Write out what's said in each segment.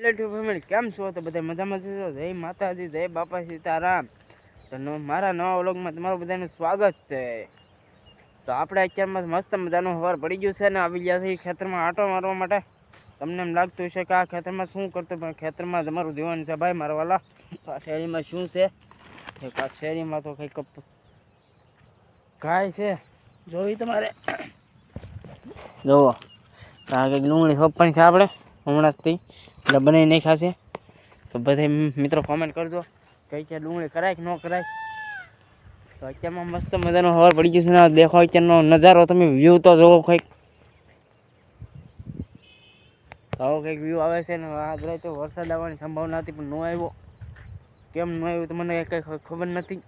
Hello two family કેમ છો? તો બધા મજામાં છો? જય માતાજી, જય બાપા સીતારામ તો મારા નવા વ્લોગમાં તમારું બધાનું સ્વાગત છે. તો આપણે અત્યારમાં મસ્ત મજાનું હવાર પડી ગયું છે ને, આવી ગયા છે ખેતરમાં આંટો મારવા માટે. તમને એમ લાગતું હશે કે આ ખેતરમાં શું કરતો? પણ ખેતરમાં તમારું જીવન છે ભાઈ મારા આ શેરીમાં શું છે? આ શેરીમાં તો કંઈક ગાય છે. જોવી તમારે? જુઓ. આ કંઈક ડુંગળી સોંપવાની છે આપણે. હમણાં જ થી એટલે બનાવી નાખ્યા છે. તો બધે મિત્રો કોમેન્ટ કરજો. કઈ ક્યાં ડુંગળી કરાય કે ન કરાય. તો અત્યારમાં મસ્ત મજાનો હવાર પડી ગયું છે ને. દેખો અત્યારનો નજારો. તમે વ્યૂ તો જોવો કંઈક. આવો કંઈક વ્યૂ આવે છે ને. આગળ તો વરસાદ આવવાની સંભાવના હતી પણ ન આવ્યો. કેમ ન આવ્યું તો મને કંઈ ખબર નથી.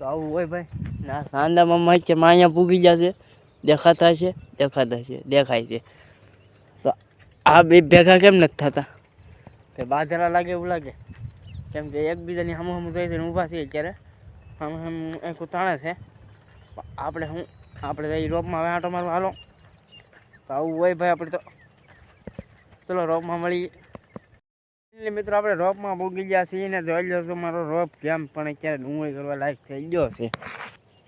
તો આવું હોય ભાઈ. ના સાંદા મમ્મા છે અહીંયા પૂગી જશે દેખાતા છે દેખાતા છે, દેખાય છે. આ બે ભેગા કેમ નથી થતા? કે બાધરા લાગે એવું લાગે? કેમ કે એકબીજાની હમ હમ જોઈ થઈને ઊભા છીએ અત્યારે. હમ હમ એક ઉતાણે છે. આપણે હું, આપણે રોપમાં હવે આંટો મારવા હાલો. તો આવું હોય ભાઈ આપણે તો. ચલો રોપમાં મળીએ મિત્રો આપણે રોપમાં ભોગી ગયા છીએ ને જોઈ લો છો મારો રોપ કેમ પણ અત્યારે ડુંગળી કરવા લાયક થઈ ગયો છે.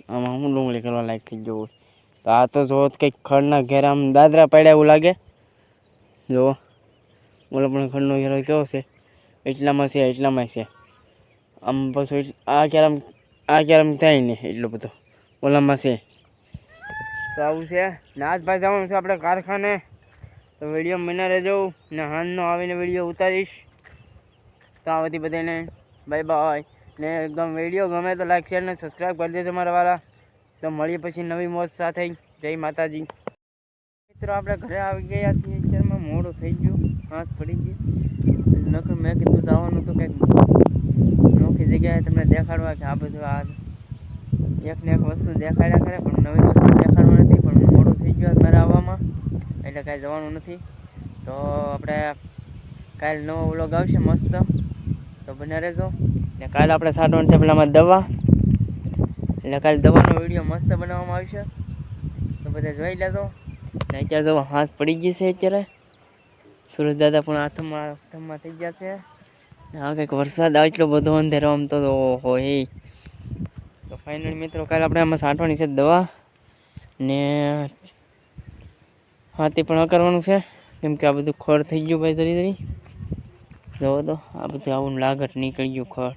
આમાં હું ડુંગળી કરવા લાયક થઈ ગયો તો આ તો જો કંઈક ખડના ઘેર આમ દાદરા પડ્યા એવું લાગે. જો ઓલો પણ ખંડનો ઘેરો કેવો છે? એટલામાં છે એટલામાં છે. આમ પછી આ કેરમ આ કેરમ થાય ને એટલો બધો. ઓલામાં છે. તો આવું છે. ને આજ ભાઈ જવાનું છે આપણે કારખાને. તો વીડિયો મને રહેજો ને હાનનો આવીને વીડિયો ઉતારીશ. તો આ બધી બધાને બાય બાય ને એકદમ વીડિયો ગમે તો લાઈક શેર ને સબસ્ક્રાઈબ કરી દેજો મારા વાળા તો મળીએ પછી નવી મોજ સાથે. જય માતાજી. મિત્રો, આપણે ઘરે આવી ગયા છીએ. મોડું થઈ ગયું, હાથ પડી ગયું. નકર મેં કીધું જવાનું તો કંઈક નોખી જગ્યાએ તમને દેખાડવા કે આ બધું આ એક ને એક વસ્તુ દેખાડ્યા કરે, પણ નવી વસ્તુ દેખાડવા નથી, પણ મોડું થઈ ગયું મારે આવવામાં. એટલે કાંઈ જવાનું નથી. તો આપણે કાલે નવો વ્લોગ આવશે મસ્ત. તો બને રહેજો. ને કાલે આપણે સાડવાનું છે પેલામાં દવા. એટલે કાલે દવાનો વીડિયો મસ્ત બનાવવામાં આવશે. તો બધા જોઈ લેજો. ને અત્યારે તો હાથ પડી ગઈ છે અત્યારે. સુરજ દાદા પણ હાથમાં હાથમાં થઈ ગયા છે. આ કંઈક વરસાદ આટલો બધો અંધેરો આમ તો ઓહો હે. તો ફાઇનલ મિત્રો કાલે આપણે આમાં સાંટવાની છે દવા. ને હાથી પણ કરવાનું છે. કેમ કે આ બધું ખડ થઈ ગયું ભાઈ ધરી ધરી. જોવો તો, આ બધું આવું લાગટ નીકળી ગયું ખડ.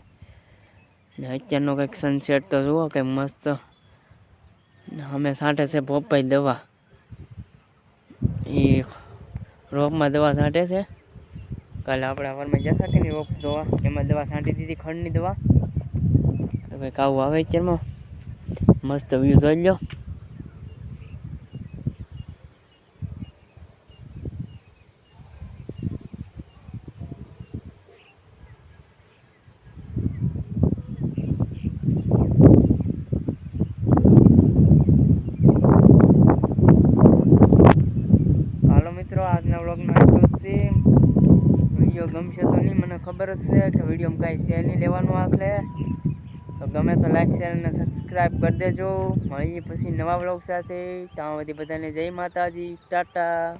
ને અત્યારનો કંઈક સનસેટ તો જુઓ કંઈક મસ્ત. અમે સાંટે છે પોપાઈ દવા. એ રોપમાં દવા છાંટે છે. કાલે આપણે વારમાં જશા કે રોપ જોવા? એમાં દવા છાંટી દીધી ખંડની દવા. કંઈક આવું આવે અત્યારમાં. મસ્ત વ્યૂ જોઈ લો હાલો મિત્રો આજના વ્લોગમાં આટલું જ છે વીડિયો ગમશે તો નહીં મને ખબર જ છે કે વિડીયોમાં કાંઈ છે નહીં લેવાનું આખલે. તો ગમે તો લાઈક શેર અને સબસ્ક્રાઈબ કરી દેજો. મળીએ પછી નવા બ્લોગ સાથે. ત્યાં સુધી બધાને જય માતાજી. ટાટા.